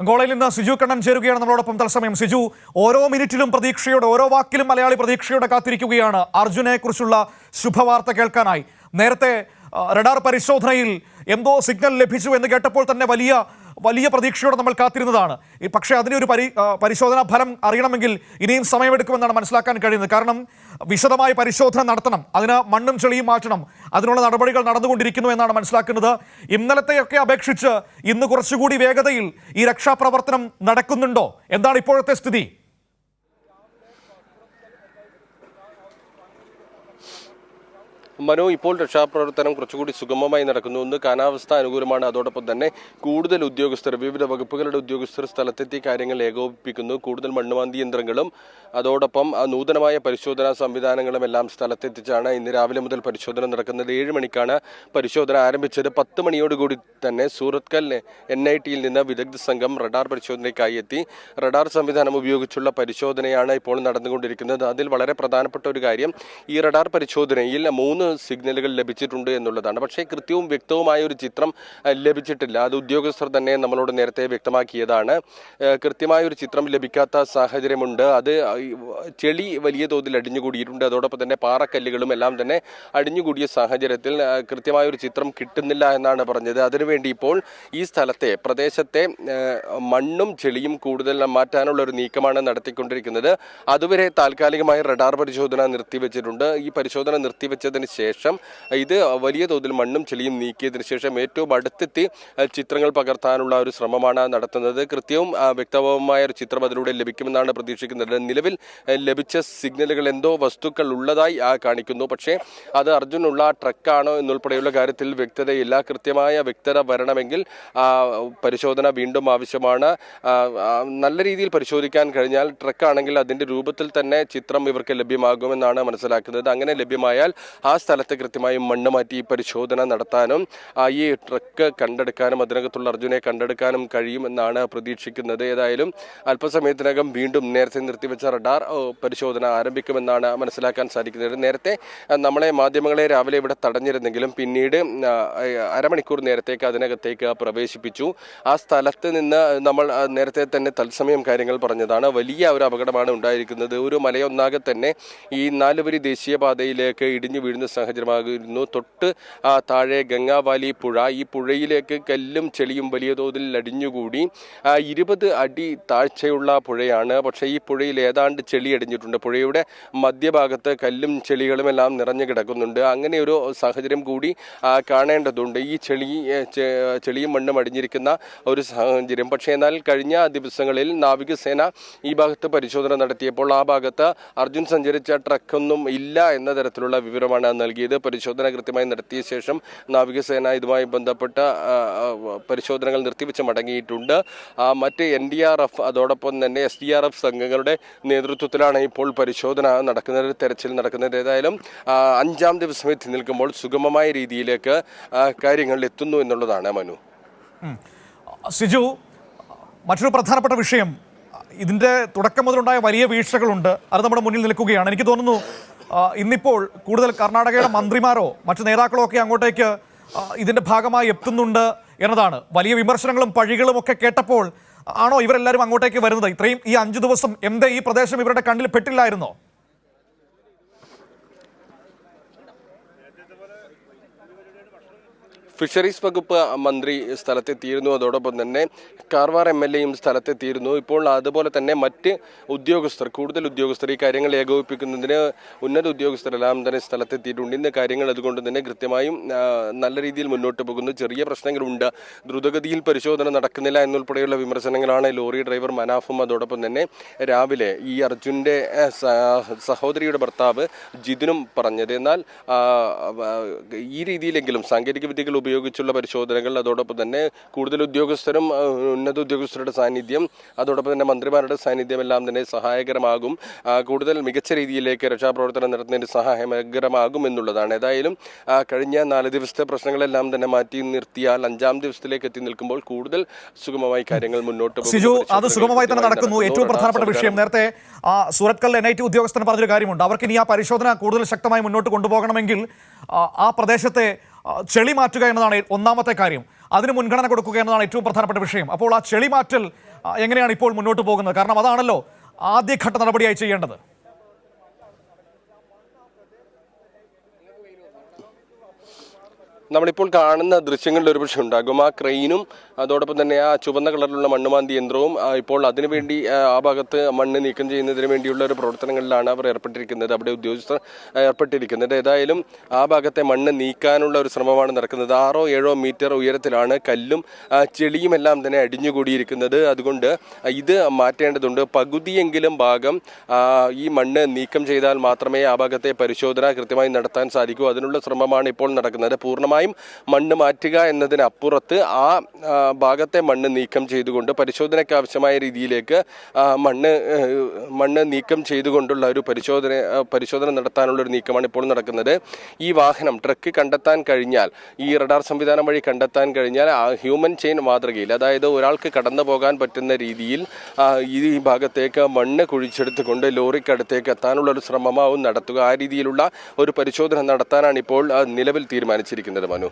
അങ്കോളയിൽ നിന്ന് സിജു കണ്ണൻ ചേരുകയാണ് നമ്മളോടൊപ്പം തത്സമയം. സിജു ഓരോ മിനിറ്റിലും പ്രതീക്ഷയോടെ ഓരോ വാക്കിലും മലയാളി പ്രതീക്ഷയോടെ കാത്തിരിക്കുകയാണ്. അർജുനെ കുറിച്ചുള്ള ശുഭവാർത്ത കേൾക്കാനായി. നേരത്തെ റഡാർ പരിശോധനയിൽ എന്തോ സിഗ്നൽ ലഭിച്ചു എന്ന് കേട്ടപ്പോൾ തന്നെ വലിയ വലിയ പ്രതീക്ഷയോടെ നമ്മൾ കാത്തിരുന്നതാണ്. പക്ഷേ അതിന് ഒരു പരി പരിശോധനാ ഫലം അറിയണമെങ്കിൽ ഇനിയും സമയമെടുക്കുമെന്നാണ് മനസ്സിലാക്കാൻ കഴിയുന്നത്. കാരണം വിശദമായ പരിശോധന നടത്തണം. അതിന് മണ്ണും ചെളിയും മാറ്റണം. അതിനുള്ള നടപടികൾ നടന്നുകൊണ്ടിരിക്കുന്നു എന്നാണ് മനസ്സിലാക്കുന്നത്. ഇന്നലത്തെയൊക്കെ അപേക്ഷിച്ച് ഇന്ന് കുറച്ചുകൂടി വേഗതയിൽ ഈ രക്ഷാപ്രവർത്തനം നടക്കുന്നുണ്ടോ? എന്താണ് ഇപ്പോഴത്തെ സ്ഥിതി? മനു ഇപ്പോൾ രക്ഷാപ്രവർത്തനം കുറച്ചുകൂടി സുഗമമായി നടക്കുന്നു. ഒന്ന് കാലാവസ്ഥ അനുകൂലമാണ്. അതോടൊപ്പം തന്നെ കൂടുതൽ ഉദ്യോഗസ്ഥർ വിവിധ വകുപ്പുകളുടെ ഉദ്യോഗസ്ഥർ സ്ഥലത്തെത്തി കാര്യങ്ങൾ ഏകോപിപ്പിക്കുന്നു. കൂടുതൽ മണ്ണുമാന്തി യന്ത്രങ്ങളും അതോടൊപ്പം നൂതനമായ പരിശോധനാ സംവിധാനങ്ങളും എല്ലാം സ്ഥലത്തെത്തിച്ചാണ് ഇന്ന് രാവിലെ മുതൽ പരിശോധന നടക്കുന്നത്. ഏഴ് മണിക്കാണ് പരിശോധന ആരംഭിച്ചത്. പത്ത് മണിയോടുകൂടി തന്നെ സൂറത്കൽ എൻ ഐ ടിയിൽ നിന്ന് വിദഗ്ധ സംഘം റഡാർ പരിശോധനയ്ക്കായി എത്തി. റഡാർ സംവിധാനം ഉപയോഗിച്ചുള്ള പരിശോധനയാണ് ഇപ്പോൾ നടന്നുകൊണ്ടിരിക്കുന്നത്. അതിൽ വളരെ പ്രധാനപ്പെട്ട ഒരു കാര്യം ഈ റഡാർ പരിശോധനയിൽ മൂന്ന് സിഗ്നലുകൾ ലഭിച്ചിട്ടുണ്ട് എന്നുള്ളതാണ്. പക്ഷേ കൃത്യവും വ്യക്തവുമായ ഒരു ചിത്രം ലഭിച്ചിട്ടില്ല. അത് ഉദ്യോഗസ്ഥർ തന്നെ നമ്മളോട് നേരത്തെ വ്യക്തമാക്കിയതാണ്. കൃത്യമായ ഒരു ചിത്രം ലഭിക്കാത്ത സാഹചര്യമുണ്ട്. അത് ചെളി വലിയ തോതിൽ അടിഞ്ഞുകൂടിയിട്ടുണ്ട്. അതോടൊപ്പം തന്നെ പാറക്കല്ലുകളും എല്ലാം തന്നെ അടിഞ്ഞുകൂടിയ സാഹചര്യത്തിൽ കൃത്യമായ ഒരു ചിത്രം കിട്ടുന്നില്ല എന്നാണ് പറഞ്ഞത്. അതിനുവേണ്ടി ഇപ്പോൾ ഈ സ്ഥലത്തെ പ്രദേശത്തെ മണ്ണും ചെളിയും കൂടുതൽ മാറ്റാനുള്ള ഒരു നീക്കമാണ് നടത്തിക്കൊണ്ടിരിക്കുന്നത്. അതുവരെ താൽക്കാലികമായി റഡാർ പരിശോധന നിർത്തിവെച്ചിട്ടുണ്ട്. ഈ പരിശോധന നിർത്തിവെച്ചതിന് ശേഷം ഇത് വലിയ തോതിൽ മണ്ണും ചെളിയും നീക്കിയതിനു ശേഷം ഏറ്റവും അടുത്തെത്തി ചിത്രങ്ങൾ പകർത്താനുള്ള ഒരു ശ്രമമാണ് നടത്തുന്നത്. കൃത്യവും വ്യക്തവുമായ ഒരു ചിത്രം അതിലൂടെ ലഭിക്കുമെന്നാണ് പ്രതീക്ഷിക്കുന്നത്. നിലവിൽ ലഭിച്ച സിഗ്നലുകൾ എന്തോ വസ്തുക്കൾ ഉള്ളതായി കാണിക്കുന്നു. പക്ഷേ അത് അർജുനുള്ള ട്രക്കാണോ എന്നുൾപ്പെടെയുള്ള കാര്യത്തിൽ വ്യക്തതയില്ല. കൃത്യമായ വ്യക്തത വരണമെങ്കിൽ പരിശോധന വീണ്ടും ആവശ്യമാണ്. നല്ല രീതിയിൽ പരിശോധിക്കാൻ കഴിഞ്ഞാൽ ട്രക്കാണെങ്കിൽ അതിന്റെ രൂപത്തിൽ തന്നെ ചിത്രം ഇവർക്ക് ലഭ്യമാകുമെന്നാണ് മനസ്സിലാക്കുന്നത്. അങ്ങനെ ലഭ്യമായാൽ ആ സ്ഥലത്ത് കൃത്യമായും മണ്ണ് മാറ്റി പരിശോധന നടത്താനും ഈ ട്രക്ക് കണ്ടെടുക്കാനും അതിനകത്തുള്ള അർജുനെ കണ്ടെടുക്കാനും കഴിയുമെന്നാണ് പ്രതീക്ഷിക്കുന്നത്. ഏതായാലും അല്പസമയത്തിനകം വീണ്ടും നേരത്തെ നിർത്തിവെച്ച റഡാർ പരിശോധന ആരംഭിക്കുമെന്നാണ് മനസ്സിലാക്കാൻ സാധിക്കുന്നത്. നേരത്തെ നമ്മളെ മാധ്യമങ്ങളെ രാവിലെ ഇവിടെ തടഞ്ഞിരുന്നെങ്കിലും പിന്നീട് അരമണിക്കൂർ നേരത്തേക്ക് അതിനകത്തേക്ക് പ്രവേശിപ്പിച്ചു. ആ സ്ഥലത്ത് നിന്ന് നമ്മൾ നേരത്തെ തന്നെ തത്സമയം കാര്യങ്ങൾ പറഞ്ഞതാണ്. വലിയ ഒരു അപകടമാണ് ഉണ്ടായിരിക്കുന്നത്. ഒരു മലയൊന്നാകെ തന്നെ ഈ നാലുവരി ദേശീയപാതയിലേക്ക് ഇടിഞ്ഞു വീഴുന്ന സാഹചര്യമാകുന്നു. തൊട്ട് ആ, താഴെ ഗംഗാവാലി പുഴ ഈ പുഴയിലേക്ക് കല്ലും ചെളിയും വലിയ തോതിൽ അടിഞ്ഞുകൂടി ഇരുപത് അടി താഴ്ചയുള്ള പുഴയാണ്. പക്ഷേ ഈ പുഴയിൽ ഏതാണ്ട് ചെളി അടിഞ്ഞിട്ടുണ്ട്. പുഴയുടെ മധ്യഭാഗത്ത് കല്ലും ചെളികളും എല്ലാം നിറഞ്ഞു കിടക്കുന്നുണ്ട്. അങ്ങനെ ഒരു സാഹചര്യം കൂടി കാണേണ്ടതുണ്ട്. ഈ ചെളി ചെളിയും മണ്ണും അടിഞ്ഞിരിക്കുന്ന ഒരു സാഹചര്യം. പക്ഷേ എന്നാൽ കഴിഞ്ഞ ദിവസങ്ങളിൽ നാവികസേന ഈ ഭാഗത്ത് പരിശോധന നടത്തിയപ്പോൾ ആ ഭാഗത്ത് അർജുൻ സഞ്ചരിച്ച ട്രക്കൊന്നും ഇല്ല എന്ന തരത്തിലുള്ള വിവരമാണ് നൽകിയത്. പരിശോധന കൃത്യമായി നടത്തിയ ശേഷം നാവികസേന ഇതുമായി ബന്ധപ്പെട്ട പരിശോധനകൾ നിർത്തിവെച്ച് മടങ്ങിയിട്ടുണ്ട്. മറ്റ് എൻ ഡി ആർ എഫ് അതോടൊപ്പം തന്നെ എസ് ഡി ആർ എഫ് സംഘങ്ങളുടെ നേതൃത്വത്തിലാണ് ഇപ്പോൾ പരിശോധന നടക്കുന്നത് തെരച്ചിൽ നടക്കുന്നത്. ഏതായാലും അഞ്ചാം ദിവസം എത്തി നിൽക്കുമ്പോൾ സുഗമമായ രീതിയിലേക്ക് കാര്യങ്ങൾ എത്തുന്നു എന്നുള്ളതാണ് മനു. സിജു മറ്റൊരു പ്രധാനപ്പെട്ട വിഷയം. ഇതിന്റെ തുടക്കം മുതലുണ്ടായ വലിയ വീഴ്ചകളുണ്ട്. അത് നമ്മുടെ മുന്നിൽ നിൽക്കുകയാണ്. എനിക്ക് തോന്നുന്നു ഇന്നിപ്പോൾ കൂടുതൽ കർണാടകയുടെ മന്ത്രിമാരോ മറ്റു നേതാക്കളോ ഒക്കെ അങ്ങോട്ടേക്ക് ഇതിന്റെ ഭാഗമായി എത്തുന്നുണ്ട് എന്നതാണ്. വലിയ വിമർശനങ്ങളും പഴികളും ഒക്കെ കേട്ടപ്പോൾ ആണോ ഇവരെല്ലാവരും അങ്ങോട്ടേക്ക് വരുന്നത്? ഇത്രയും ഈ അഞ്ചു ദിവസം എന്തേ ഈ പ്രദേശം ഇവരുടെ കണ്ണിൽ പെട്ടില്ലായിരുന്നോ? ഫിഷറീസ് വകുപ്പ് മന്ത്രി സ്ഥലത്തെത്തിയിരുന്നു. അതോടൊപ്പം തന്നെ കാർവാർ എം എൽ എയും സ്ഥലത്തെത്തിയിരുന്നു. ഇപ്പോൾ അതുപോലെ തന്നെ മറ്റ് ഉദ്യോഗസ്ഥർ കൂടുതൽ ഉദ്യോഗസ്ഥർ ഈ കാര്യങ്ങൾ ഏകോപിപ്പിക്കുന്നതിന് ഉന്നത ഉദ്യോഗസ്ഥരെല്ലാം തന്നെ സ്ഥലത്തെത്തിയിട്ടുണ്ട്. ഇന്ന് കാര്യങ്ങൾ അതുകൊണ്ട് തന്നെ കൃത്യമായും നല്ല രീതിയിൽ മുന്നോട്ട് പോകുന്നു. ചെറിയ പ്രശ്നങ്ങളുണ്ട്. ദ്രുതഗതിയിൽ പരിശോധന നടക്കുന്നില്ല എന്നുൾപ്പെടെയുള്ള വിമർശനങ്ങളാണ് ലോറി ഡ്രൈവർ മനാഫും. അതോടൊപ്പം തന്നെ രാവിലെ ഈ അർജുന്റെ സഹോദരിയുടെ ഭർത്താവ് ജിതിനും പറഞ്ഞത് എന്നാൽ ഈ രീതിയിലെങ്കിലും സാങ്കേതിക വിദ്യകൾ ഉപയോഗിച്ചുള്ള പരിശോധനകൾ. അതോടൊപ്പം തന്നെ കൂടുതൽ ഉദ്യോഗസ്ഥരും ഉന്നത ഉദ്യോഗസ്ഥരുടെ സാന്നിധ്യം അതോടൊപ്പം തന്നെ മന്ത്രിമാരുടെ സാന്നിധ്യം എല്ലാം തന്നെ സഹായകരമാകും. കൂടുതൽ മികച്ച രീതിയിലേക്ക് രക്ഷാപ്രവർത്തനം നടത്തുന്നതിന് സഹായകരമാകും എന്നുള്ളതാണ്. ഏതായാലും കഴിഞ്ഞ നാല് ദിവസത്തെ പ്രശ്നങ്ങളെല്ലാം തന്നെ മാറ്റി നിർത്തിയാൽ അഞ്ചാം ദിവസത്തിലേക്ക് എത്തി നിൽക്കുമ്പോൾ കൂടുതൽ സുഗമമായി കാര്യങ്ങൾ മുന്നോട്ട് പോകും. അത് സുഗമമായി തന്നെ നടക്കുന്നു. ഏറ്റവും. പ്രധാനപ്പെട്ട വിഷയം. നേരത്തെ Surat Surathkal N I T ഉദ്യോഗസ്ഥൻ പറഞ്ഞൊരു കാര്യമുണ്ട്. അവർക്ക് ഇനി ആ പരിശോധന കൂടുതൽ ശക്തമായി മുന്നോട്ട് കൊണ്ടുപോകണമെങ്കിൽ ആ, പ്രദേശത്തെ ചെളി മാറ്റുക എന്നതാണ് ഒന്നാമത്തെ കാര്യം. അതിന് മുൻഗണന കൊടുക്കുക എന്നതാണ് ഏറ്റവും പ്രധാനപ്പെട്ട വിഷയം. അപ്പോൾ ആ ചെളി മാറ്റൽ എങ്ങനെയാണ് ഇപ്പോൾ മുന്നോട്ട് പോകുന്നത്? കാരണം അതാണല്ലോ ആദ്യഘട്ട നടപടിയായി ചെയ്യേണ്ടത്. നമ്മളിപ്പോൾ കാണുന്ന ദൃശ്യങ്ങളിൽ ഒരുപക്ഷെ ഉണ്ടാകും. ആ ക്രെയിനും അതോടൊപ്പം തന്നെ ആ ചുവന്ന കളറിലുള്ള മണ്ണുമാന്തി യന്ത്രവും ഇപ്പോൾ അതിനുവേണ്ടി ആ, ഭാഗത്ത് മണ്ണ് നീക്കം ചെയ്യുന്നതിന് വേണ്ടിയുള്ള ഒരു പ്രവർത്തനങ്ങളിലാണ് അവർ ഏർപ്പെട്ടിരിക്കുന്നത് അവിടെ ഉദ്യോഗസ്ഥർ ഏർപ്പെട്ടിരിക്കുന്നത്. ഏതായാലും ആ ഭാഗത്തെ മണ്ണ് നീക്കാനുള്ള ഒരു ശ്രമമാണ് നടക്കുന്നത്. ആറോ ഏഴോ മീറ്റർ ഉയരത്തിലാണ് കല്ലും ചെളിയും എല്ലാം തന്നെ അടിഞ്ഞുകൂടിയിരിക്കുന്നത്. അതുകൊണ്ട് ഇത് മാറ്റേണ്ടതുണ്ട്. പകുതിയെങ്കിലും ഭാഗം ഈ മണ്ണ് നീക്കം ചെയ്താൽ മാത്രമേ ആ ഭാഗത്തെ പരിശോധന കൃത്യമായി നടത്താൻ സാധിക്കൂ. അതിനുള്ള ശ്രമമാണ് ഇപ്പോൾ നടക്കുന്നത്. പൂർണമായും മണ്ണ് മാറ്റുക എന്നതിനപ്പുറത്ത് ആ ഭാഗത്തെ മണ്ണ് നീക്കം ചെയ്തുകൊണ്ട് പരിശോധനയ്ക്ക് ആവശ്യമായ രീതിയിലേക്ക് മണ്ണ് മണ്ണ് നീക്കം ചെയ്തുകൊണ്ടുള്ള ഒരു പരിശോധന പരിശോധന നടത്താനുള്ള ഒരു നീക്കമാണ് ഇപ്പോൾ നടക്കുന്നത്. ഈ വാഹനം ട്രക്ക് കണ്ടെത്താൻ കഴിഞ്ഞാൽ ഈ റഡാർ സംവിധാനം വഴി കണ്ടെത്താൻ കഴിഞ്ഞാൽ ഹ്യൂമൻ ചെയിൻ മാതൃകയിൽ അതായത് ഒരാൾക്ക് കടന്നു പോകാൻ പറ്റുന്ന രീതിയിൽ ഈ ഭാഗത്തേക്ക് മണ്ണ് കുഴിച്ചെടുത്തുകൊണ്ട് ലോറിക്കടുത്തേക്ക് എത്താനുള്ള ഒരു ശ്രമമാവും നടത്തുക. ആ രീതിയിലുള്ള ഒരു പരിശോധന നടത്താനാണ് ഇപ്പോൾ നിലവിൽ തീരുമാനിച്ചിരിക്കുന്നത്. മനു